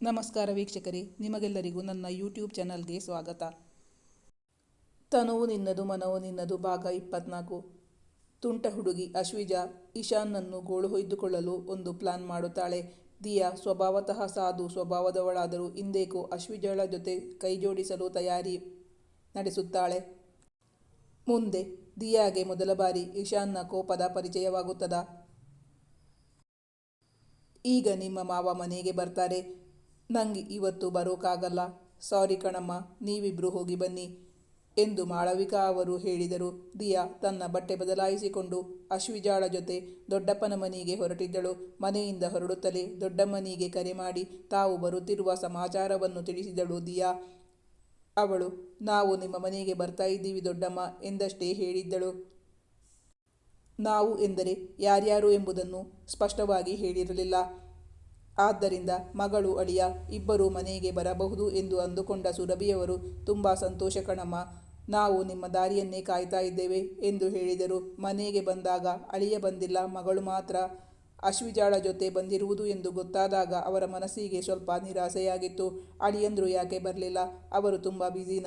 ನಮಸ್ಕಾರ ವೀಕ್ಷಕರೇ, ನಿಮಗೆಲ್ಲರಿಗೂ ನನ್ನ ಯೂಟ್ಯೂಬ್ ಚಾನಲ್ಗೆ ಸ್ವಾಗತ. ತನುವು ನಿನ್ನದು, ಮನವು ನಿನ್ನದು, ಭಾಗ ಇಪ್ಪತ್ನಾಲ್ಕು. ತುಂಟ ಹುಡುಗಿ ಅಶ್ವಿಜಾ ಇಶಾನ್ನನ್ನು ಗೋಳು ಹೊಯ್ದುಕೊಳ್ಳಲು ಒಂದು ಪ್ಲಾನ್ ಮಾಡುತ್ತಾಳೆ. ದಿಯಾ ಸ್ವಭಾವತಃ ಸಾಧು ಸ್ವಭಾವದವಳಾದರೂ ಇಂದೇಕೋ ಅಶ್ವಿಜಳ ಜೊತೆ ಕೈಜೋಡಿಸಲು ತಯಾರಿ ನಡೆಸುತ್ತಾಳೆ. ಮುಂದೆ ದಿಯಾಗೆ ಮೊದಲ ಬಾರಿ ಇಶಾನ್ನ ಕೋಪದ ಪರಿಚಯವಾಗುತ್ತದ? ಈಗ ನಿಮ್ಮ ಮಾವ ಮನೆಗೆ ಬರ್ತಾರೆ. ನಂಗೆ ಇವತ್ತು ಬರೋಕ್ಕಾಗಲ್ಲ ಸಾರಿ ಕಣಮ್ಮ, ನೀವಿಬ್ರು ಹೋಗಿ ಬನ್ನಿ ಎಂದು ಮಾಳವಿಕಾ ಅವರು ಹೇಳಿದರು. ದಿಯಾ ತನ್ನ ಬಟ್ಟೆ ಬದಲಾಯಿಸಿಕೊಂಡು ಅಶ್ವಿಜಾಳ ಜೊತೆ ದೊಡ್ಡಪ್ಪನ ಮನೆಗೆ ಹೊರಟಿದ್ದಳು. ಮನೆಯಿಂದ ಹೊರಡುತ್ತಲೇ ದೊಡ್ಡಮ್ಮನಿಗೆ ಕರೆ ಮಾಡಿ ತಾವು ಬರುತ್ತಿರುವ ಸಮಾಚಾರವನ್ನು ತಿಳಿಸಿದಳು ದಿಯಾ. ಅವಳು, ನಾವು ನಿಮ್ಮ ಮನೆಗೆ ಬರ್ತಾ ಇದ್ದೀವಿ ದೊಡ್ಡಮ್ಮ ಎಂದಷ್ಟೇ ಹೇಳಿದ್ದಳು. ನಾವು ಎಂದರೆ ಯಾರ್ಯಾರು ಎಂಬುದನ್ನು ಸ್ಪಷ್ಟವಾಗಿ ಹೇಳಿರಲಿಲ್ಲ. ಆದ್ದರಿಂದ ಮಗಳು ಅಳಿಯ, ಇಬ್ಬರು ಮನೆಗೆ ಬರಬಹುದು ಎಂದು ಅಂದುಕೊಂಡ ಸುರಭಿಯವರು, ತುಂಬ ಸಂತೋಷ ಕಣಮ್ಮ, ನಾವು ನಿಮ್ಮ ದಾರಿಯನ್ನೇ ಕಾಯ್ತಾ ಇದ್ದೇವೆ ಎಂದು ಹೇಳಿದರು. ಮನೆಗೆ ಬಂದಾಗ ಅಳಿಯ ಬಂದಿಲ್ಲ. ಮಗಳು ಮಾತ್ರ ಅಶ್ವಿಜಾಳ ಜೊತೆ ಬಂದಿರುವುದು ಎಂದು ಗೊತ್ತಾದಾಗ ಅವರ ಮನಸ್ಸಿಗೆ ಸ್ವಲ್ಪ ನಿರಾಸೆಯಾಗಿತ್ತು. ಅಳಿಯಂದ್ರು ಯಾಕೆ ಬರಲಿಲ್ಲ? ಅವರು ತುಂಬ ಬ್ಯುಸಿನ,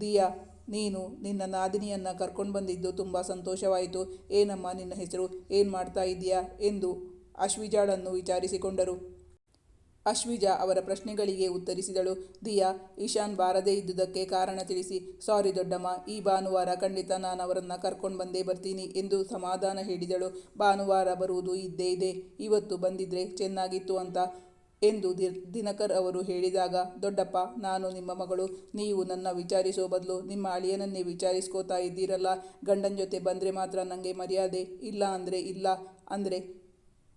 ದಿಯಾ, ನೀನು ನಿನ್ನ ನಾದಿನಿಯನ್ನು ಕರ್ಕೊಂಡು ಬಂದಿದ್ದು ತುಂಬ ಸಂತೋಷವಾಯಿತು. ಏನಮ್ಮ ನಿನ್ನ ಹೆಸರು? ಏನು ಮಾಡ್ತಾ ಇದೆಯಾ ಎಂದು ಅಶ್ವಿಜಾಳನ್ನು ವಿಚಾರಿಸಿಕೊಂಡರು. ಅಶ್ವಿಜಾ ಅವರ ಪ್ರಶ್ನೆಗಳಿಗೆ ಉತ್ತರಿಸಿದಳು. ದಿಯಾ, ಈಶಾನ್ ಬಾರದೇ ಇದ್ದುದಕ್ಕೆ ಕಾರಣ ತಿಳಿಸಿ, ಸಾರಿ ದೊಡ್ಡಮ್ಮ, ಈ ಭಾನುವಾರ ಖಂಡಿತ ನಾನು ಅವರನ್ನು ಕರ್ಕೊಂಡು ಬಂದೇ ಬರ್ತೀನಿ ಎಂದು ಸಮಾಧಾನ ಹೇಳಿದಳು. ಭಾನುವಾರ ಬರುವುದು ಇದ್ದೇ ಇದೆ. ಇವತ್ತು ಬಂದಿದ್ರೆ ಚೆನ್ನಾಗಿತ್ತು ಅಂತ ಎಂದು ದಿನಕರ್ ಅವರು ಹೇಳಿದಾಗ, ದೊಡ್ಡಪ್ಪ, ನಾನು ನಿಮ್ಮ ಮಗಳು. ನೀವು ನನ್ನ ವಿಚಾರಿಸೋ ಬದಲು, ನಿಮ್ಮ ಅಳಿಯನನ್ನೇ ವಿಚಾರಿಸ್ಕೋತಾ ಇದ್ದೀರಲ್ಲ. ಗಂಡನ ಜೊತೆ ಬಂದರೆ ಮಾತ್ರ ನನಗೆ ಮರ್ಯಾದೆ ಇಲ್ಲ ಅಂದರೆ ಇಲ್ಲ. ಅಂದರೆ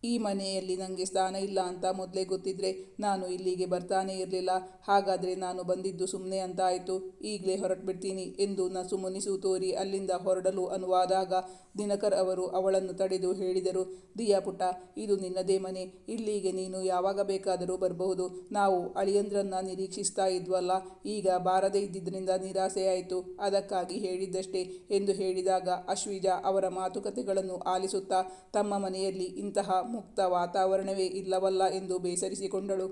ಈ ಮನೆಯಲ್ಲಿ ನನಗೆ ಸ್ಥಾನ ಇಲ್ಲ ಅಂತ ಮೊದಲೇ ಗೊತ್ತಿದ್ರೆ ನಾನು ಇಲ್ಲಿಗೆ ಬರ್ತಾನೆ ಇರಲಿಲ್ಲ. ಹಾಗಾದರೆ ನಾನು ಬಂದಿದ್ದು ಸುಮ್ಮನೆ ಅಂತ ಆಯಿತು ಈಗಲೇ ಹೊರಟುಬಿಡ್ತೀನಿ ಎಂದು ನಸು ಮುನಿಸು ತೋರಿ ಅಲ್ಲಿಂದ ಹೊರಡಲು ಅನುವಾದಾಗ ದಿನಕರ್ ಅವರು ಅವಳನ್ನು ತಡೆದು ಹೇಳಿದರು, ದಿಯಾ ಪುಟ್ಟ, ಇದು ನಿನ್ನದೇ ಮನೆ. ಇಲ್ಲಿಗೆ ನೀನು ಯಾವಾಗ ಬೇಕಾದರೂ ಬರಬಹುದು. ನಾವು ಅಳಿಯಂದ್ರನ್ನ ನಿರೀಕ್ಷಿಸ್ತಾ ಇದ್ವಲ್ಲ. ಈಗ ಬಾರದೇ ಇದ್ದಿದ್ದರಿಂದ ನಿರಾಸೆಯಾಯಿತು ಅದಕ್ಕಾಗಿ ಹೇಳಿದ್ದಷ್ಟೇ ಎಂದು ಹೇಳಿದಾಗ ಅಶ್ವಿಜಾ ಅವರ ಮಾತುಕತೆಗಳನ್ನು ಆಲಿಸುತ್ತಾ ತಮ್ಮ ಮನೆಯಲ್ಲಿ ಇಂತಹ ಮುಕ್ತ ವಾತಾವರಣವೇ ಇಲ್ಲವಲ್ಲ ಎಂದು ಬೇಸರಿಸಿಕೊಂಡಳು.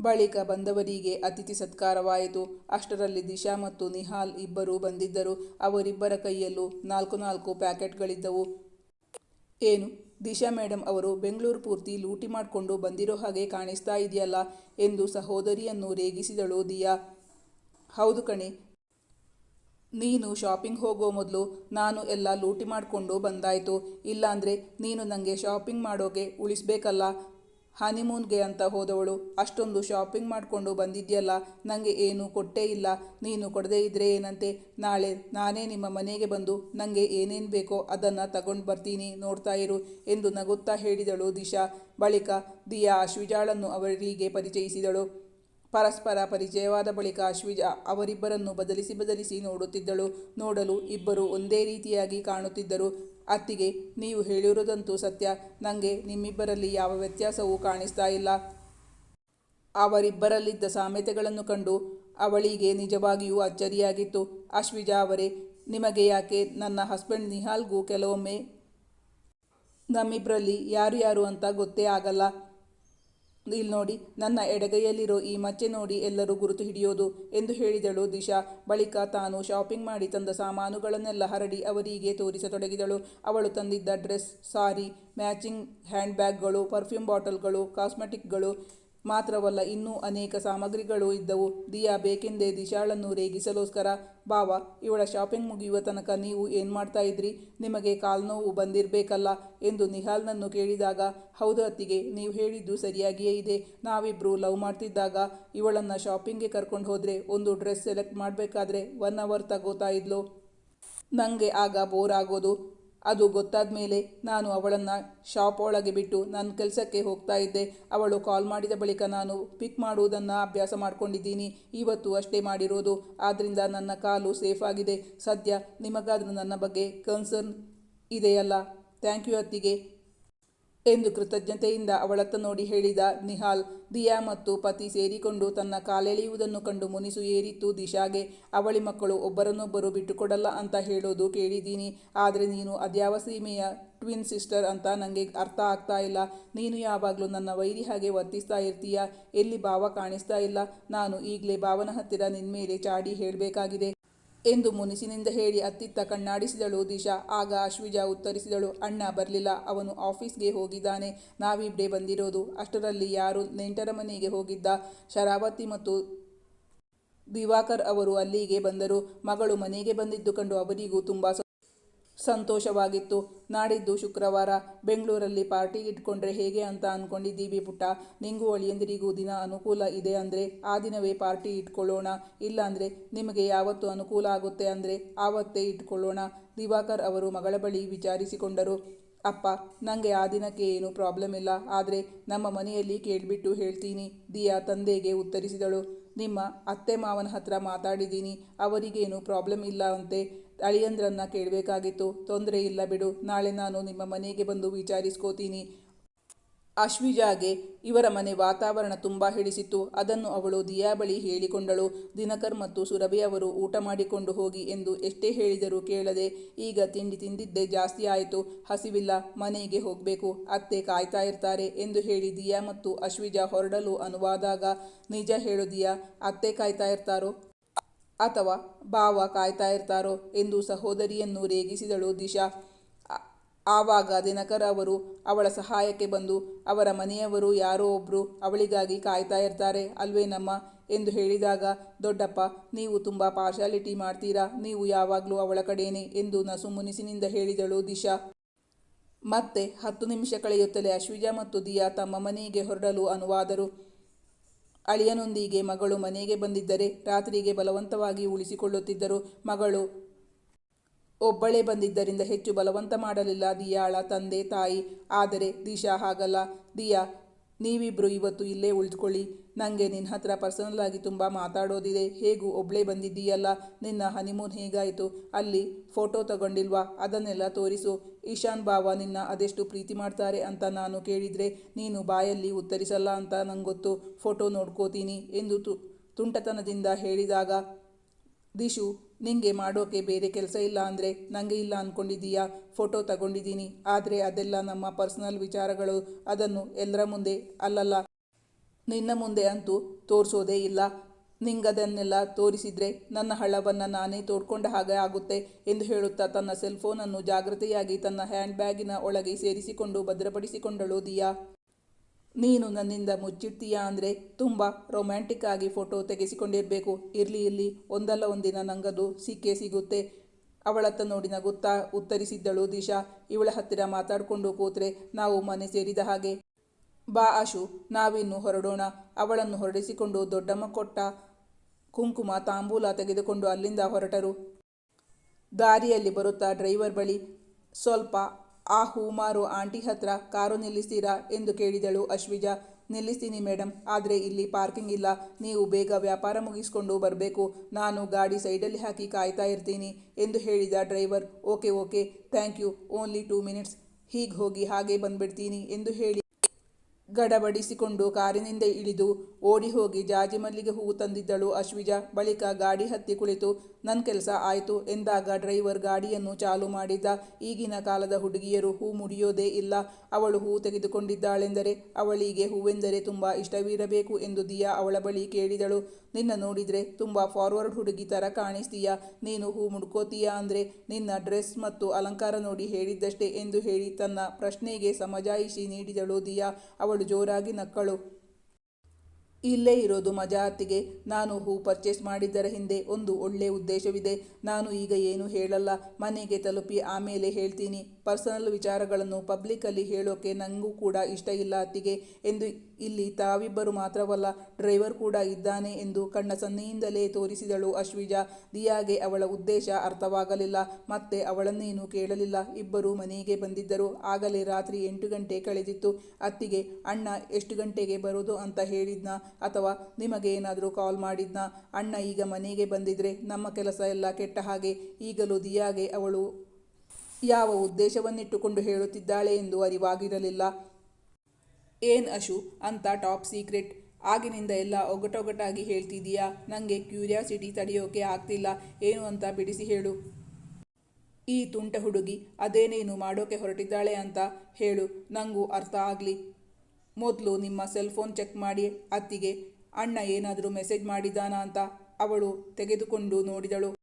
ಬಳಿಕ ಬಂದವರಿಗೆ ಅತಿಥಿ ಸತ್ಕಾರವಾಯಿತು. ಅಷ್ಟರಲ್ಲಿ ದಿಶಾ ಮತ್ತು ನಿಹಾಲ್ ಇಬ್ಬರೂ ಬಂದಿದ್ದರು. ಅವರಿಬ್ಬರ ಕೈಯಲ್ಲೂ ನಾಲ್ಕು ನಾಲ್ಕು ಪ್ಯಾಕೆಟ್ಗಳಿದ್ದವು. ಏನು? ದಿಶಾ ಮೇಡಮ್ ಅವರು ಬೆಂಗಳೂರು ಪೂರ್ತಿ ಲೂಟಿ ಮಾಡಿಕೊಂಡು ಬಂದಿರೋ ಹಾಗೆ ಕಾಣಿಸ್ತಾ ಇದೆಯಲ್ಲ ಎಂದು ಸಹೋದರಿಯನ್ನು ರೇಗಿಸಿದಳು ದಿಯಾ. ಹೌದು ಕಣೆ ನೀನು ಶಾಪಿಂಗ್ ಹೋಗೋ ಮೊದಲು ನಾನು ಎಲ್ಲ ಲೂಟಿ ಮಾಡಿಕೊಂಡು ಬಂದಾಯಿತು. ಇಲ್ಲಾಂದರೆ ನೀನು ನನಗೆ ಶಾಪಿಂಗ್ ಮಾಡೋಕೆ ಉಳಿಸ್ಬೇಕಲ್ಲ? ಹನಿಮೂನ್ಗೆ ಅಂತ ಹೋದವಳು, ಅಷ್ಟೊಂದು ಶಾಪಿಂಗ್ ಮಾಡಿಕೊಂಡು ಬಂದಿದ್ಯಲ್ಲ ನನಗೆ ಏನು ಕೊಟ್ಟೇ ಇಲ್ಲ. ನೀನು ಕೊಡದೇ ಇದ್ದರೆ ಏನಂತೆ? ನಾಳೆ ನಾನೇ ನಿಮ್ಮ ಮನೆಗೆ ಬಂದು ನನಗೆ ಏನೇನು ಬೇಕೋ ಅದನ್ನು ತಗೊಂಡು ಬರ್ತೀನಿ, ನೋಡ್ತಾ ಇರು ಎಂದು ನಗುತ್ತಾ ಹೇಳಿದಳು ದಿಶಾ. ಬಳಿಕ ದಿಯಾ ಅಶ್ವಿಜಾಳನ್ನು ಅವರಿಗೆ ಪರಿಚಯಿಸಿದಳು. ಪರಸ್ಪರ ಪರಿಚಯವಾದ ಬಳಿಕ ಅಶ್ವಿಜ ಅವರಿಬ್ಬರನ್ನು ಬದಲಿಸಿ ಬದಲಿಸಿ ನೋಡುತ್ತಿದ್ದಳು. ನೋಡಲು ಇಬ್ಬರು ಒಂದೇ ರೀತಿಯಾಗಿ ಕಾಣುತ್ತಿದ್ದರು. ಅತ್ತಿಗೆ, ನೀವು ಹೇಳಿರುವುದಂತೂ ಸತ್ಯ. ನನಗೆ ನಿಮ್ಮಿಬ್ಬರಲ್ಲಿ ಯಾವ ವ್ಯತ್ಯಾಸವೂ ಕಾಣಿಸ್ತಾ ಇಲ್ಲ. ಅವರಿಬ್ಬರಲ್ಲಿದ್ದ ಸಾಮ್ಯತೆಗಳನ್ನು ಕಂಡು ಅವಳಿಗೆ ನಿಜವಾಗಿಯೂ ಅಚ್ಚರಿಯಾಗಿತ್ತು. ಅಶ್ವಿಜಾ ಅವರೇ, ನಿಮಗೆ ಯಾಕೆ ನನ್ನ ಹಸ್ಬೆಂಡ್ ನಿಹಾಲ್ಗೂ ಕೆಲವೊಮ್ಮೆ ನಮ್ಮಿಬ್ಬರಲ್ಲಿ ಯಾರು ಯಾರು ಅಂತ ಗೊತ್ತೇ ಆಗಲ್ಲ. ಇಲ್ಲಿ ನೋಡಿ, ನನ್ನ ಎಡಗೈಯಲ್ಲಿರೋ ಈ ಮಚ್ಚೆ ನೋಡಿ ಎಲ್ಲರೂ ಗುರುತು ಹಿಡಿಯೋದು ಎಂದು ಹೇಳಿದಳು ದಿಶಾ. ಬಳಿಕ ತಾನು ಶಾಪಿಂಗ್ ಮಾಡಿ ತಂದ ಸಾಮಾನುಗಳನ್ನೆಲ್ಲ ಹರಡಿ ಅವರಿಗೆ ತೋರಿಸತೊಡಗಿದಳು. ಅವಳು ತಂದಿದ್ದ ಡ್ರೆಸ್, ಸಾರಿ, ಮ್ಯಾಚಿಂಗ್ ಹ್ಯಾಂಡ್ ಬ್ಯಾಗ್ಗಳು ಪರ್ಫ್ಯೂಮ್ ಬಾಟಲ್ಗಳು, ಕಾಸ್ಮೆಟಿಕ್ಗಳು ಮಾತ್ರವಲ್ಲ ಇನ್ನೂ ಅನೇಕ ಸಾಮಗ್ರಿಗಳು ಇದ್ದವು. ದಿಯಾ ಬೇಕೆಂದೇ ದಿಶಾಳನ್ನು ರೇಗಿಸಲೋಸ್ಕರ, ಬಾವ, ಇವಳ ಶಾಪಿಂಗ್ ಮುಗಿಯುವ ತನಕ ನೀವು ಏನು ಮಾಡ್ತಾ ಇದ್ರಿ? ನಿಮಗೆ ಕಾಲ್ನೋವು ಬಂದಿರಬೇಕಲ್ಲ? ಎಂದು ನಿಹಾಲ್ನನ್ನು ಕೇಳಿದಾಗ, ಹೌದು ಅತ್ತಿಗೆ, ನೀವು ಹೇಳಿದ್ದು ಸರಿಯಾಗಿಯೇ ಇದೆ. ನಾವಿಬ್ಬರು ಲವ್ ಮಾಡ್ತಿದ್ದಾಗ ಇವಳನ್ನು ಶಾಪಿಂಗ್ಗೆ ಕರ್ಕೊಂಡು ಹೋದರೆ ಒಂದು ಡ್ರೆಸ್ ಸೆಲೆಕ್ಟ್ ಮಾಡಬೇಕಾದ್ರೆ ಒನ್ ಅವರ್ ತಗೋತಾ ಇದ್ಲು. ನನಗೆ ಆಗ ಬೋರ್ ಆಗೋದು. ಅದು ಗೊತ್ತಾದ ಮೇಲೆ ನಾನು ಅವಳನ್ನು ಶಾಪ್ ಒಳಗೆ ಬಿಟ್ಟು ನನ್ನ ಕೆಲಸಕ್ಕೆ ಹೋಗ್ತಾ ಇದ್ದೆ. ಅವಳು ಕಾಲ್ ಮಾಡಿದ ಬಳಿಕ ನಾನು ಪಿಕ್ ಮಾಡುವುದನ್ನು ಅಭ್ಯಾಸ ಮಾಡ್ಕೊಂಡಿದ್ದೀನಿ. ಇವತ್ತು ಅಷ್ಟೇ ಮಾಡಿರೋದು. ಆದ್ದರಿಂದ ನನ್ನ ಕಾಲು ಸೇಫ್ ಆಗಿದೆ. ಸದ್ಯ ನಿಮಗಾದರೂ ನನ್ನ ಬಗ್ಗೆ ಕನ್ಸರ್ನ್ ಇದೆಯಲ್ಲ? ಥ್ಯಾಂಕ್ ಯು ಅತ್ತಿಗೆ. ಎಂದು ಕೃತಜ್ಞತೆಯಿಂದ ಅವಳತ್ತ ನೋಡಿ ಹೇಳಿದ ನಿಹಾಲ್, ದಿಯಾ ಮತ್ತು ಪತಿ ಸೇರಿಕೊಂಡು ತನ್ನ ಕಾಲೆಳೆಯುವುದನ್ನು ಕಂಡು ಮುನಿಸು ಏರಿತ್ತು. ದಿಶಾಗೆ, ಅವಳಿ ಮಕ್ಕಳು, ಒಬ್ಬರನ್ನೊಬ್ಬರು ಬಿಟ್ಟುಕೊಡಲ್ಲ ಅಂತ ಹೇಳೋದು ಕೇಳಿದ್ದೀನಿ. ಆದರೆ ನೀನು ಅದ್ಯಾವ ಸೀಮೆಯ ಟ್ವಿನ್ ಸಿಸ್ಟರ್ ಅಂತ ನನಗೆ ಅರ್ಥ ಆಗ್ತಾ ಇಲ್ಲ. ನೀನು ಯಾವಾಗಲೂ ನನ್ನ ವೈರಿ ಹಾಗೆ ವರ್ತಿಸ್ತಾ ಇರ್ತೀಯ? ಎಲ್ಲಿ ಭಾವ ಕಾಣಿಸ್ತಾ ಇಲ್ಲ. ನಾನು ಈಗಲೇ ಭಾವನ ಹತ್ತಿರ ನಿನ್ನ ಮೇಲೆ ಚಾಡಿ ಹೇಳಬೇಕಾಗಿದೆ. ಎಂದು ಮುನಿಸಿನಿಂದ ಹೇಳಿ ಅತ್ತಿತ್ತ ಕಣ್ಣಾಡಿಸಿದಳು ದಿಶಾ. ಆಗ ಅಶ್ವಿಜಾ ಉತ್ತರಿಸಿದಳು, ಅಣ್ಣ, ಬರಲಿಲ್ಲ. ಅವನು ಆಫೀಸ್ಗೆ ಹೋಗಿದ್ದಾನೆ. ನಾವಿಬ್ಡೆ ಬಂದಿರೋದು. ಅಷ್ಟರಲ್ಲಿ ಯಾರು ನೆಂಟರ ಮನೆಗೆ ಹೋಗಿದ್ದ? ಶರಾವತಿ ಮತ್ತು ದಿವಾಕರ್ ಅವರು ಅಲ್ಲಿಗೆ ಬಂದರು. ಮಗಳು ಮನೆಗೆ ಬಂದಿದ್ದು ಕಂಡು ಅವರಿಗೂ ತುಂಬ ಸಂತೋಷವಾಗಿತ್ತು. ನಾಡಿದ್ದು ಶುಕ್ರವಾರ ಬೆಂಗಳೂರಲ್ಲಿ ಪಾರ್ಟಿ ಇಟ್ಕೊಂಡ್ರೆ ಹೇಗೆ ಅಂತ ಅಂದ್ಕೊಂಡಿದ್ದೀವಿ ಪುಟ್ಟ. ನಿಂಗೂ ಅಳಿಯಂದಿರಿಗೂ ದಿನ ಅನುಕೂಲ ಇದೆ ಅಂದರೆ ಆ ದಿನವೇ ಪಾರ್ಟಿ ಇಟ್ಕೊಳ್ಳೋಣ. ಇಲ್ಲಾಂದರೆ ನಿಮಗೆ ಯಾವತ್ತು ಅನುಕೂಲ ಆಗುತ್ತೆ ಅಂದರೆ ಆವತ್ತೇ ಇಟ್ಕೊಳ್ಳೋಣ. ದಿವಾಕರ್ ಅವರು ಮಗಳ ಬಳಿ ವಿಚಾರಿಸಿಕೊಂಡರು. ಅಪ್ಪ ನನಗೆ ಆ ದಿನಕ್ಕೆ ಏನೂ ಪ್ರಾಬ್ಲಮ್ ಇಲ್ಲ. ಆದರೆ ನಮ್ಮ ಮನೆಯಲ್ಲಿ ಕೇಳಿಬಿಟ್ಟು ಹೇಳ್ತೀನಿ. ದಿಯಾ ತಂದೆಗೆ ಉತ್ತರಿಸಿದಳು. ನಿಮ್ಮ ಅತ್ತೆ ಮಾವನ ಹತ್ರ ಮಾತಾಡಿದ್ದೀನಿ. ಅವರಿಗೇನು ಪ್ರಾಬ್ಲಮ್ ಇಲ್ಲ ಅಂತೆ. ಅಳಿಯಂದ್ರನ್ನ ಕೇಳಬೇಕಾಗಿತ್ತು. ತೊಂದರೆ ಇಲ್ಲ ಬಿಡು, ನಾಳೆ ನಾನು ನಿಮ್ಮ ಮನೆಗೆ ಬಂದು ವಿಚಾರಿಸ್ಕೋತೀನಿ. ಅಶ್ವಿಜಾಗೆ ಇವರ ಮನೆ ವಾತಾವರಣ ತುಂಬ ಹಿಡಿಸಿತ್ತು. ಅದನ್ನು ಅವಳು ದಿಯಾ ಬಳಿ ಹೇಳಿಕೊಂಡಳು. ದಿನಕರ್ ಮತ್ತು ಸುರಭಿ ಅವರು ಊಟ ಮಾಡಿಕೊಂಡು ಹೋಗಿ ಎಂದು ಎಷ್ಟೇ ಹೇಳಿದರೂ ಕೇಳದೆ ಈಗ ತಿಂಡಿ ತಿಂದಿದ್ದೇ ಜಾಸ್ತಿ ಆಯಿತು. ಹಸಿವಿಲ್ಲ, ಮನೆಗೆ ಹೋಗಬೇಕು, ಅತ್ತೆ ಕಾಯ್ತಾ ಇರ್ತಾರೆ ಎಂದು ಹೇಳಿ ದಿಯಾ ಮತ್ತು ಅಶ್ವಿಜಾ ಹೊರಡಲು ಅನುವಾದಾಗ, ನಿಜ ಹೇಳು ದಿಯಾ, ಅತ್ತೆ ಕಾಯ್ತಾ ಇರ್ತಾರೋ? ಅಥವಾ ಬಾವ ಕಾಯ್ತಾ ಇರ್ತಾರೋ ಎಂದು ಸಹೋದರಿಯನ್ನು ರೇಗಿಸಿದಳು ದಿಶಾ. ಆವಾಗ ದಿನಕರ ಅವರು ಅವಳ ಸಹಾಯಕ್ಕೆ ಬಂದು ಅವರ ಮನೆಯವರು ಯಾರೋ ಒಬ್ಬರು ಅವಳಿಗಾಗಿ ಕಾಯ್ತಾ ಇರ್ತಾರೆ ಅಲ್ವೇನಮ್ಮ ಎಂದು ಹೇಳಿದಾಗ, ದೊಡ್ಡಪ್ಪ, ನೀವು ತುಂಬ ಪಾರ್ಶಾಲಿಟಿ ಮಾಡ್ತೀರಾ, ನೀವು ಯಾವಾಗಲೂ ಅವಳ ಕಡೆಯೇ ಎಂದು ನಸು ಮುನಿಸಿನಿಂದ ಹೇಳಿದಳು ದಿಶಾ. ಮತ್ತೆ ಹತ್ತು ನಿಮಿಷ ಕಳೆಯುತ್ತಲೇ ಅಶ್ವಿಜಾ ಮತ್ತು ದಿಯಾ ತಮ್ಮ ಮನೆಗೆ ಹೊರಡಲು ಅನುವಾದರು. ಅಳಿಯನೊಂದಿಗೆ ಮಗಳು ಮನೆಗೆ ಬಂದಿದ್ದರೆ ರಾತ್ರಿಗೆ ಬಲವಂತವಾಗಿ ಉಳಿಸಿಕೊಳ್ಳುತ್ತಿದ್ದರು. ಮಗಳು ಒಬ್ಬಳೇ ಬಂದಿದ್ದರಿಂದ ಹೆಚ್ಚು ಬಲವಂತ ಮಾಡಲಿಲ್ಲ. ದಿಯಾಳ ತಂದೆ ತಾಯಿ. ಆದರೆ ದಿಶಾ ಹಾಗಲ್ಲ. ದಿಯಾ, ನೀವಿಬ್ರು ಇವತ್ತು ಇಲ್ಲೇ ಉಳಿದುಕೊಳ್ಳಿ. ನನಗೆ ನಿನ್ನ ಹತ್ರ ಪರ್ಸನಲ್ಲಾಗಿ ತುಂಬ ಮಾತಾಡೋದಿದೆ. ಹೇಗೂ ಒಬ್ಳೇ ಬಂದಿದ್ದೀಯಲ್ಲ? ನಿನ್ನ ಹನಿಮೂನ್ ಹೇಗಾಯಿತು? ಅಲ್ಲಿ ಫೋಟೋ ತಗೊಂಡಿಲ್ವಾ? ಅದನ್ನೆಲ್ಲ ತೋರಿಸು. ಈಶಾನ್ ಬಾವ ನಿನ್ನ ಅದೆಷ್ಟು ಪ್ರೀತಿ ಮಾಡ್ತಾರೆ ಅಂತ ನಾನು ಕೇಳಿದರೆ ನೀನು ಬಾಯಲ್ಲಿ ಉತ್ತರಿಸಲ್ಲ ಅಂತ ನಂಗೊತ್ತು ಗೊತ್ತು ಫೋಟೋ ನೋಡ್ಕೋತೀನಿ ಎಂದು ತು, ತುಂಟತನದಿಂದ ಹೇಳಿದಾಗ, ದಿಶು, ನಿಂಗೆ ಮಾಡೋಕೆ ಬೇರೆ ಕೆಲಸ ಇಲ್ಲ ಅಂದರೆ ನನಗೆ ಇಲ್ಲ ಅಂದ್ಕೊಂಡಿದ್ದೀಯಾ ಫೋಟೋ ತಗೊಂಡಿದ್ದೀನಿ. ಆದರೆ ಅದೆಲ್ಲ ನಮ್ಮ ಪರ್ಸನಲ್ ವಿಚಾರಗಳು. ಅದನ್ನು ಎಲ್ಲರ ಮುಂದೆ ಅಲ್ಲಲ್ಲ ನಿನ್ನ ಮುಂದೆ ಅಂತೂ ತೋರಿಸೋದೇ ಇಲ್ಲ. ನಿಂಗದನ್ನೆಲ್ಲ ತೋರಿಸಿದ್ರೆ ನನ್ನ ಹಳ್ಳವನ್ನು ನಾನೇ ತೋಡ್ಕೊಂಡ ಹಾಗೆ ಆಗುತ್ತೆ ಎಂದು ಹೇಳುತ್ತಾ ತನ್ನ ಸೆಲ್ಫೋನನ್ನು ಜಾಗ್ರತೆಯಾಗಿ ತನ್ನ ಹ್ಯಾಂಡ್ ಬ್ಯಾಗಿನ ಒಳಗೆ ಸೇರಿಸಿಕೊಂಡು ಭದ್ರಪಡಿಸಿಕೊಂಡಳು ದಿಯಾ. ನೀನು ನನ್ನಿಂದ ಮುಚ್ಚಿಡ್ತೀಯಾ ಅಂದರೆ ತುಂಬ ರೊಮ್ಯಾಂಟಿಕ್ ಆಗಿ ಫೋಟೋ ತೆಗೆಸಿಕೊಂಡಿರಬೇಕು. ಇರಲಿ ಇಲ್ಲಿ ಒಂದಲ್ಲ ಒಂದಿನ ನಂಗದು ಸಿಕ್ಕೇ ಸಿಗುತ್ತೆ. ಅವಳತ್ತ ನೋಡಿ ನಗುತ್ತಾ ಉತ್ತರಿಸಿದ್ದಳು ದಿಶಾ. ಇವಳ ಹತ್ತಿರ ಮಾತಾಡಿಕೊಂಡು ಕೂತ್ರೆ ನಾವು ಮನೆ ಸೇರಿದ ಹಾಗೆ ಬಾ ಆಶು, ನಾವಿನ್ನು ಹೊರಡೋಣ. ಅವಳನ್ನು ಹೊರಡಿಸಿಕೊಂಡು ದೊಡ್ಡಮ್ಮ ಕೊಟ್ಟ ಕುಂಕುಮ ತಾಂಬೂಲ ತೆಗೆದುಕೊಂಡು ಅಲ್ಲಿಂದ ಹೊರಟರು. ದಾರಿಯಲ್ಲಿ ಬರುತ್ತಾ ಡ್ರೈವರ್ ಬಳಿ, ಸ್ವಲ್ಪ ಆ ಹೂಮಾರು ಆಂಟಿ ಹತ್ರ ಕಾರು ನಿಲ್ಲಿಸ್ತೀರಾ? ಎಂದು ಕೇಳಿದಳು ಅಶ್ವಿಜಾ. ನಿಲ್ಲಿಸ್ತೀನಿ ಮೇಡಮ್ ಆದರೆ ಇಲ್ಲಿ ಪಾರ್ಕಿಂಗ್ ಇಲ್ಲ. ನೀವು ಬೇಗ ವ್ಯಾಪಾರ ಮುಗಿಸ್ಕೊಂಡು ಬರಬೇಕು. ನಾನು ಗಾಡಿ ಸೈಡಲ್ಲಿ ಹಾಕಿ ಕಾಯ್ತಾ ಇರ್ತೀನಿ, ಎಂದು ಹೇಳಿದ driver. Okay okay, thank you, only two minutes. ಹೀಗೆ ಹೋಗಿ ಹಾಗೆ ಬಂದ್ಬಿಡ್ತೀನಿ, ಎಂದು ಹೇಳಿ ಗಡಬಡಿಸಿಕೊಂಡು ಕಾರಿನಿಂದ ಇಳಿದು ಓಡಿ ಹೋಗಿ ಜಾಜಿ ಮಲ್ಲಿಗೆ ಹೂವು ತಂದಿದ್ದಳು ಅಶ್ವಿಜ. ಬಳಿಕ ಗಾಡಿ ಹತ್ತಿ ಕುಳಿತು ನನ್ನ ಕೆಲಸ ಆಯಿತು ಎಂದಾಗ ಡ್ರೈವರ್ ಗಾಡಿಯನ್ನು ಚಾಲು ಮಾಡಿದ್ದ ಈಗಿನ ಕಾಲದ ಹುಡುಗಿಯರು ಹೂ ಮುಡಿಯೋದೇ ಇಲ್ಲ. ಅವಳು ಹೂ ತೆಗೆದುಕೊಂಡಿದ್ದಾಳೆಂದರೆ ಅವಳಿಗೆ ಹೂವೆಂದರೆ ತುಂಬ ಇಷ್ಟವಿರಬೇಕು ಎಂದು ದಿಯಾ ಅವಳ ಬಳಿ ಕೇಳಿದಳು. ನಿನ್ನ ನೋಡಿದರೆ ತುಂಬ ಫಾರ್ವರ್ಡ್ ಹುಡುಗಿ ಥರ ಕಾಣಿಸ್ತೀಯಾ? ನೀನು ಹೂ ಮುಡ್ಕೋತೀಯಾ? ಅಂದರೆ, ನಿನ್ನ ಡ್ರೆಸ್ ಮತ್ತು ಅಲಂಕಾರ ನೋಡಿ ಹೇಳಿದ್ದಷ್ಟೇ ಎಂದು ಹೇಳಿ ತನ್ನ ಪ್ರಶ್ನೆಗೆ ಸಮಜಾಯಿಷಿ ನೀಡಿದಳು ದಿಯಾ. ಅವಳು ಜೋರಾಗಿ ನಕ್ಕಳು. ಇಲ್ಲೇ ಇರೋದು ಮಜಾತಿಗೆ. ನಾನು ಹೂ ಪರ್ಚೇಸ್ ಮಾಡಿದ್ದರ ಹಿಂದೆ ಒಂದು ಒಳ್ಳೆ ಉದ್ದೇಶವಿದೆ. ನಾನು ಈಗ ಏನು ಹೇಳಲ್ಲ. ಮನೆಗೆ ತಲುಪಿ ಆಮೇಲೆ ಹೇಳ್ತೀನಿ. ಪರ್ಸನಲ್ ವಿಚಾರಗಳನ್ನು ಪಬ್ಲಿಕ್ಕಲ್ಲಿ ಹೇಳೋಕೆ ನನಗೂ ಕೂಡ ಇಷ್ಟ ಇಲ್ಲ ಅತ್ತಿಗೆ ಎಂದು ಇಲ್ಲಿ ತಾವಿಬ್ಬರು ಮಾತ್ರವಲ್ಲ, ಡ್ರೈವರ್ ಕೂಡ ಇದ್ದಾನೆ ಎಂದು ಕಣ್ಣ ಸನ್ನೆಯಿಂದಲೇ ತೋರಿಸಿದಳು ಅಶ್ವಿಜಾ. ದಿಯಾಗೆ ಅವಳ ಉದ್ದೇಶ ಅರ್ಥವಾಗಲಿಲ್ಲ, ಮತ್ತೆ ಅವಳನ್ನೇನು ಕೇಳಲಿಲ್ಲ. ಇಬ್ಬರು ಮನೆಗೆ ಬಂದಿದ್ದರು. ಆಗಲೇ ರಾತ್ರಿ ಎಂಟು ಗಂಟೆ ಕಳೆದಿತ್ತು. ಅತ್ತಿಗೆ, ಅಣ್ಣ, ಎಷ್ಟು ಗಂಟೆಗೆ ಬರೋದು? ಅಂತ ಹೇಳಿದ್ನ, ಅಥವಾ ನಿಮಗೆ ಏನಾದರೂ ಕಾಲ್ ಮಾಡಿದ್ನ? ಅಣ್ಣ ಈಗ ಮನೆಗೆ ಬಂದಿದ್ರೆ, ನಮ್ಮ ಕೆಲಸ ಎಲ್ಲ ಕೆಟ್ಟ ಹಾಗೆ. ಈಗಲೂ ದಿಯಾಗೆ ಅವಳು ಯಾವ ಉದ್ದೇಶವನ್ನಿಟ್ಟುಕೊಂಡು ಹೇಳುತ್ತಿದ್ದಾಳೆ ಎಂದು ಅರಿವಾಗಿರಲಿಲ್ಲ. ಏನ್ ಅಶು ಅಂತ ಟಾಪ್ ಸೀಕ್ರೆಟ್. ಆಗಿನಿಂದ ಎಲ್ಲ ಒಗಟೊಗಟಾಗಿ ಹೇಳ್ತಿದೀಯಾ? ನನಗೆ ಕ್ಯೂರಿಯಾಸಿಟಿ ತಡೆಯೋಕೆ ಆಗ್ತಿಲ್ಲ. ಏನು ಅಂತ ಬಿಡಿಸಿ ಹೇಳು. ಈ ತುಂಟ ಹುಡುಗಿ ಅದೇನೇನು ಮಾಡೋಕೆ ಹೊರಟಿದ್ದಾಳೆ ಅಂತ ಹೇಳು. ನನಗೂ ಅರ್ಥ ಆಗಲಿ. ಮೊದಲು ನಿಮ್ಮ ಸೆಲ್ ಫೋನ್ ಚೆಕ್ ಮಾಡಿ ಅತ್ತಿಗೆ, ಅಣ್ಣ ಏನಾದರೂ ಮೆಸೇಜ್ ಮಾಡಿದ್ದಾನ? ಅಂತ ಅವಳು ತೆಗೆದುಕೊಂಡು ನೋಡಿದಳು.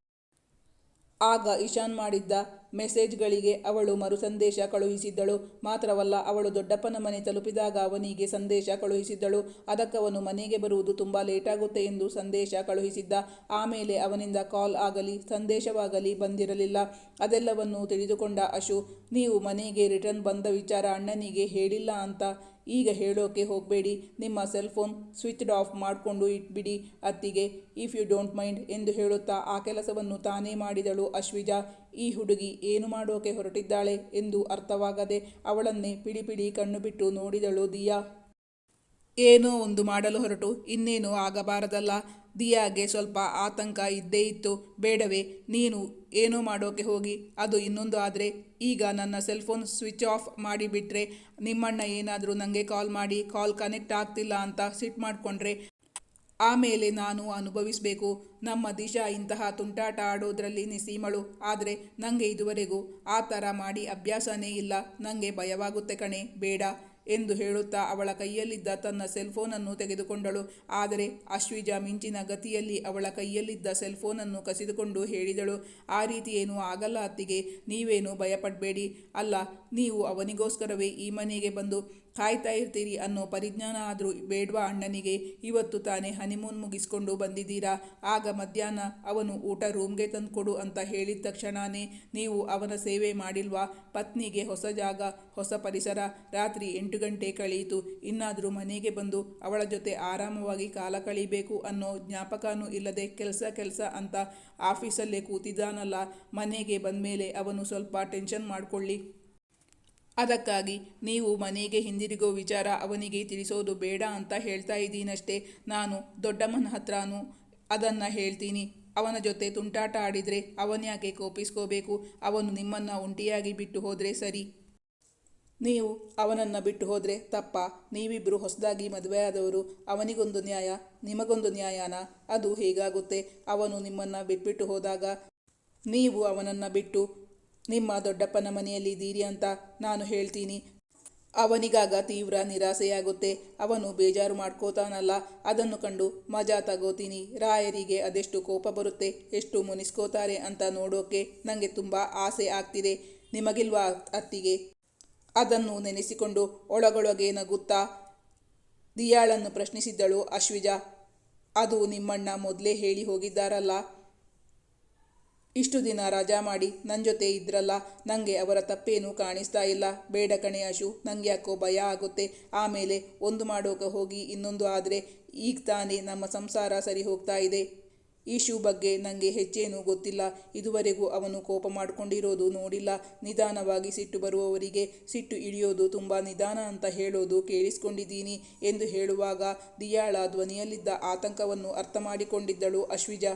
ಆಗ ಇಶಾನ್ ಮಾಡಿದ್ದ ಮೆಸೇಜ್ಗಳಿಗೆ ಅವಳು ಮರು ಸಂದೇಶ ಕಳುಹಿಸಿದ್ದಳು. ಮಾತ್ರವಲ್ಲ, ಅವಳು ದೊಡ್ಡಪ್ಪನ ಮನೆ ತಲುಪಿದಾಗ ಅವನಿಗೆ ಸಂದೇಶ ಕಳುಹಿಸಿದ್ದಳು. ಅದಕ್ಕವನು ಮನೆಗೆ ಬರುವುದು ತುಂಬ ಲೇಟಾಗುತ್ತೆ ಎಂದು ಸಂದೇಶ ಕಳುಹಿಸಿದ್ದ. ಆಮೇಲೆ ಅವನಿಂದ ಕಾಲ್ ಆಗಲಿ, ಸಂದೇಶವಾಗಲಿ ಬಂದಿರಲಿಲ್ಲ. ಅದೆಲ್ಲವನ್ನು ತಿಳಿದುಕೊಂಡ ಅಶು, ನೀವು ಮನೆಗೆ ರಿಟರ್ನ್ ಬಂದ ವಿಚಾರ ಅಣ್ಣನಿಗೆ ಹೇಳಿಲ್ಲ ಅಂತ? ಈಗ ಹೇಳೋಕೆ ಹೋಗಬೇಡಿ. ನಿಮ್ಮ ಸೆಲ್ ಫೋನ್ ಸ್ವಿಚ್ಡ್ ಆಫ್ ಮಾಡಿಕೊಂಡು ಇಟ್ಬಿಡಿ ಅತ್ತಿಗೆ. ಇಫ್ ಯು ಡೋಂಟ್ ಮೈಂಡ್ ಎಂದು ಹೇಳುತ್ತಾ ಆ ಕೆಲಸವನ್ನು ತಾನೇ ಮಾಡಿದಳು ಅಶ್ವಿಜಾ. ಈ ಹುಡುಗಿ ಏನು ಮಾಡೋಕೆ ಹೊರಟಿದ್ದಾಳೆ ಎಂದು ಅರ್ಥವಾಗದೆ ಅವಳನ್ನೇ ಪಿಡಿ ಪಿಡಿ ಕಣ್ಣು ಬಿಟ್ಟು ನೋಡಿದಳು ದಿಯಾ. ಏನೋ ಒಂದು ಮಾಡಲು ಹೊರಟು, ಇನ್ನೇನು ಆಗಬಾರದಲ್ಲ. ದಿಯಾಗೆ ಸ್ವಲ್ಪ ಆತಂಕ ಇದ್ದೇ ಇತ್ತು. ಬೇಡವೇ, ನೀನು ಏನೋ ಮಾಡೋಕೆ ಹೋಗಿ, ಅದು ಇನ್ನೊಂದು ಆದರೆ ಈಗ ನನ್ನ ಸೆಲ್ಫೋನ್ ಸ್ವಿಚ್ ಆಫ್ ಮಾಡಿಬಿಟ್ರೆ ನಿಮ್ಮಣ್ಣ ಏನಾದರೂ ನನಗೆ ಕಾಲ್ ಮಾಡಿ ಕಾಲ್ ಕನೆಕ್ಟ್ ಆಗ್ತಿಲ್ಲ ಅಂತ ಸಿಟ್ ಮಾಡಿಕೊಂಡ್ರೆ ಆಮೇಲೆ ನಾನು ಅನುಭವಿಸಬೇಕು. ನಮ್ಮ ದಿಶಾ ಇಂತಹ ತುಂಟಾಟ ಆಡೋದ್ರಲ್ಲಿ ನಿಸೀಮಳು. ಆದರೆ ನನಗೆ ಇದುವರೆಗೂ ಆ ಥರ ಮಾಡಿ ಅಭ್ಯಾಸನೇ ಇಲ್ಲ. ನನಗೆ ಭಯವಾಗುತ್ತೆ ಕಣೆ, ಬೇಡ ಎಂದು ಹೇಳುತ್ತಾ ಅವಳ ಕೈಯಲ್ಲಿದ್ದ ತನ್ನ ಸೆಲ್ಫೋನನ್ನು ತೆಗೆದುಕೊಂಡಳು. ಆದರೆ ಅಶ್ವಿಜ ಮಿಂಚಿನ ಗತಿಯಲ್ಲಿ ಅವಳ ಕೈಯಲ್ಲಿದ್ದ ಸೆಲ್ಫೋನನ್ನು ಕಸಿದುಕೊಂಡು ಹೇಳಿದಳು. ಆ ರೀತಿ ಏನೂ ಆಗಲ್ಲ ಅತ್ತಿಗೆ, ನೀವೇನು ಭಯಪಡಬೇಡಿ. ಅಲ್ಲ, ನೀವು ಅವನಿಗೋಸ್ಕರವೇ ಈ ಮನೆಗೆ ಬಂದು ಕಾಯ್ತಾ ಇರ್ತೀರಿ ಅನ್ನೋ ಪರಿಜ್ಞಾನ ಆದರೂ ಬೇಡ್ವಾ ಅಣ್ಣನಿಗೆ? ಇವತ್ತು ತಾನೇ ಹನಿಮೂನ್ ಮುಗಿಸ್ಕೊಂಡು ಬಂದಿದ್ದೀರಾ? ಆಗ ಮಧ್ಯಾಹ್ನ ಅವನು ಊಟ ರೂಮ್ಗೆ ತಂದುಕೊಡು ಅಂತ ಹೇಳಿದ ತಕ್ಷಣವೇ ನೀವು ಅವನ ಸೇವೆ ಮಾಡಿಲ್ವಾ? ಪತ್ನಿಗೆ ಹೊಸ ಜಾಗ, ಹೊಸ ಪರಿಸರ, ರಾತ್ರಿ ಎಂಟು ಗಂಟೆ ಕಳೆಯಿತು ಇನ್ನಾದರೂ ಮನೆಗೆ ಬಂದು ಅವಳ ಜೊತೆ ಆರಾಮವಾಗಿ ಕಾಲ ಕಳೀಬೇಕು ಅನ್ನೋ ಜ್ಞಾಪಕನೂ ಇಲ್ಲದೆ ಕೆಲಸ ಕೆಲಸ ಅಂತ ಆಫೀಸಲ್ಲೇ ಕೂತಿದ್ದಾನಲ್ಲ. ಮನೆಗೆ ಬಂದ ಮೇಲೆ ಅವನು ಸ್ವಲ್ಪ ಟೆನ್ಷನ್ ಮಾಡಿಕೊಳ್ಳಿ. ಅದಕ್ಕಾಗಿ ನೀವು ಮನೆಗೆ ಹಿಂದಿರುಗೋ ವಿಚಾರ ಅವನಿಗೆ ತಿಳಿಸೋದು ಬೇಡ ಅಂತ ಹೇಳ್ತಾ ಇದ್ದೀನಷ್ಟೇ. ನಾನು ದೊಡ್ಡಮ್ಮನ ಹತ್ರನೂ ಅದನ್ನು ಹೇಳ್ತೀನಿ. ಅವನ ಜೊತೆ ತುಂಟಾಟ ಆಡಿದರೆ ಅವನ್ಯಾಕೆ ಕೋಪಿಸ್ಕೋಬೇಕು? ಅವನು ನಿಮ್ಮನ್ನು ಒಂಟಿಯಾಗಿ ಬಿಟ್ಟು ಹೋದರೆ ಸರಿ. ನೀವು ಅವನನ್ನು ಬಿಟ್ಟು ಹೋದರೆ ತಪ್ಪ. ನೀವಿಬ್ಬರು ಹೊಸದಾಗಿ ಮದುವೆಯಾದವರು ಅವನಿಗೊಂದು ನ್ಯಾಯ, ನಿಮಗೊಂದು ನ್ಯಾಯನ? ಅದು ಹೇಗಾಗುತ್ತೆ? ಅವನು ನಿಮ್ಮನ್ನು ಬಿಟ್ಬಿಟ್ಟು ಹೋದಾಗ ನೀವು ಅವನನ್ನು ಬಿಟ್ಟು ನಿಮ್ಮ ದೊಡ್ಡಪ್ಪನ ಮನೆಯಲ್ಲಿದ್ದೀರಿ ಅಂತ ನಾನು ಹೇಳ್ತೀನಿ. ಅವನಿಗಾಗ ತೀವ್ರ ನಿರಾಸೆಯಾಗುತ್ತೆ. ಅವನು ಬೇಜಾರು ಮಾಡ್ಕೋತಾನಲ್ಲ. ಅದನ್ನು ಕಂಡು ಮಜಾ ತಗೋತೀನಿ. ರಾಯರಿಗೆ ಅದೆಷ್ಟು ಕೋಪ ಬರುತ್ತೆ, ಎಷ್ಟು ಮುನಿಸ್ಕೋತಾರೆ ಅಂತ ನೋಡೋಕೆ ನನಗೆ ತುಂಬ ಆಸೆ ಆಗ್ತಿದೆ. ನಿಮಗಿಲ್ವಾ ಅತ್ತಿಗೆ? ಅದನ್ನು ನೆನೆಸಿಕೊಂಡು ಒಳಗೊಳಗೆ ನಗುತ್ತಾ ದಿಯಾಳನ್ನು ಪ್ರಶ್ನಿಸಿದ್ದಳು ಅಶ್ವಿಜಾ. ಅದು ನಿಮ್ಮಣ್ಣ ಮೊದಲೇ ಹೇಳಿ ಹೋಗಿದ್ದಾರಲ್ಲ. ಇಷ್ಟು ದಿನ ರಜಾ ಮಾಡಿ ನನ್ನ ಜೊತೆ ಇದ್ರಲ್ಲ ನನಗೆ ಅವರ ತಪ್ಪೇನೂ ಕಾಣಿಸ್ತಾ ಇಲ್ಲ. ಬೇಡ ಕಣೆ ಅಶು, ನಂಗೆ ಯಾಕೋ ಭಯ ಆಗುತ್ತೆ. ಆಮೇಲೆ ಒಂದು ಮಾಡೋಕೆ ಹೋಗಿ ಇನ್ನೊಂದು ಆದರೆ ಈಗ ತಾನೇ ನಮ್ಮ ಸಂಸಾರ ಸರಿ ಹೋಗ್ತಾ ಇದೆ. ಈಶು ಬಗ್ಗೆ ನನಗೆ ಹೆಚ್ಚೇನೂ ಗೊತ್ತಿಲ್ಲ. ಇದುವರೆಗೂ ಅವನು ಕೋಪ ಮಾಡಿಕೊಂಡಿರೋದು ನೋಡಿಲ್ಲ. ನಿಧಾನವಾಗಿ ಸಿಟ್ಟು ಬರುವವರಿಗೆ ಸಿಟ್ಟು ಇಳಿಯೋದು ತುಂಬ ನಿಧಾನ ಅಂತ ಹೇಳೋದು ಕೇಳಿಸ್ಕೊಂಡಿದ್ದೀನಿ ಎಂದು ಹೇಳುವಾಗ ದಿಯಾಳ ಧ್ವನಿಯಲ್ಲಿದ್ದ ಆತಂಕವನ್ನು ಅರ್ಥ ಮಾಡಿಕೊಂಡಿದ್ದಳು ಅಶ್ವಿಜಾ.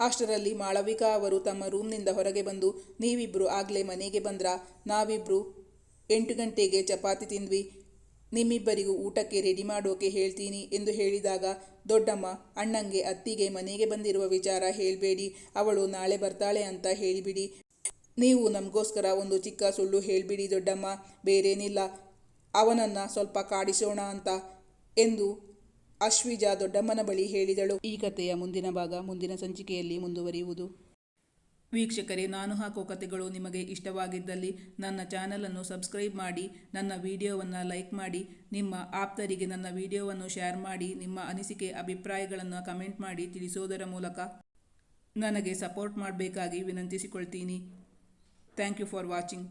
ಅಷ್ಟರಲ್ಲಿ ಮಾಳವಿಕಾ ಅವರು ತಮ್ಮ ರೂಮ್ನಿಂದ ಹೊರಗೆ ಬಂದು ನೀವಿಬ್ಬರು ಆಗಲೇ ಮನೆಗೆ ಬಂದ್ರ? ನಾವಿಬ್ಬರು ಎಂಟು ಗಂಟೆಗೆ ಚಪಾತಿ ತಿಂದ್ವಿ. ನಿಮ್ಮಿಬ್ಬರಿಗೂ ಊಟಕ್ಕೆ ರೆಡಿ ಮಾಡೋಕೆ ಹೇಳ್ತೀನಿ ಎಂದು ಹೇಳಿದಾಗ, ದೊಡ್ಡಮ್ಮ, ಅಣ್ಣಂಗೆ ಅತ್ತಿಗೆ ಮನೆಗೆ ಬಂದಿರುವ ವಿಚಾರ ಹೇಳಬೇಡಿ. ಅವಳು ನಾಳೆ ಬರ್ತಾಳೆ ಅಂತ ಹೇಳಿಬಿಡಿ. ನೀವು ನಮಗೋಸ್ಕರ ಒಂದು ಚಿಕ್ಕ ಸುಳ್ಳು ಹೇಳಿಬಿಡಿ ದೊಡ್ಡಮ್ಮ. ಬೇರೇನಿಲ್ಲ. ಅವನನ್ನು ಸ್ವಲ್ಪ ಕಾಡಿಸೋಣ ಅಂತ ಎಂದು ಅಶ್ವಿಜಾ ದೊಡ್ಡಮ್ಮನ ಬಳಿ ಹೇಳಿದಳು. ಈ ಕಥೆಯ ಮುಂದಿನ ಭಾಗ ಮುಂದಿನ ಸಂಚಿಕೆಯಲ್ಲಿ ಮುಂದುವರಿಯುವುದು. ವೀಕ್ಷಕರೇ, ನಾನು ಹಾಕೋ ಕಥೆಗಳು ನಿಮಗೆ ಇಷ್ಟವಾಗಿದ್ದಲ್ಲಿ ನನ್ನ ಚಾನಲನ್ನು ಸಬ್ಸ್ಕ್ರೈಬ್ ಮಾಡಿ, ನನ್ನ ವಿಡಿಯೋವನ್ನು ಲೈಕ್ ಮಾಡಿ, ನಿಮ್ಮ ಆಪ್ತರಿಗೆ ನನ್ನ ವಿಡಿಯೋವನ್ನು ಶೇರ್ ಮಾಡಿ, ನಿಮ್ಮ ಅನಿಸಿಕೆ, ಅಭಿಪ್ರಾಯಗಳನ್ನು ಕಮೆಂಟ್ ಮಾಡಿ ತಿಳಿಸೋದರ ಮೂಲಕ ನನಗೆ ಸಪೋರ್ಟ್ ಮಾಡಬೇಕಾಗಿ ವಿನಂತಿಸಿಕೊಳ್ತೀನಿ. Thank you for watching.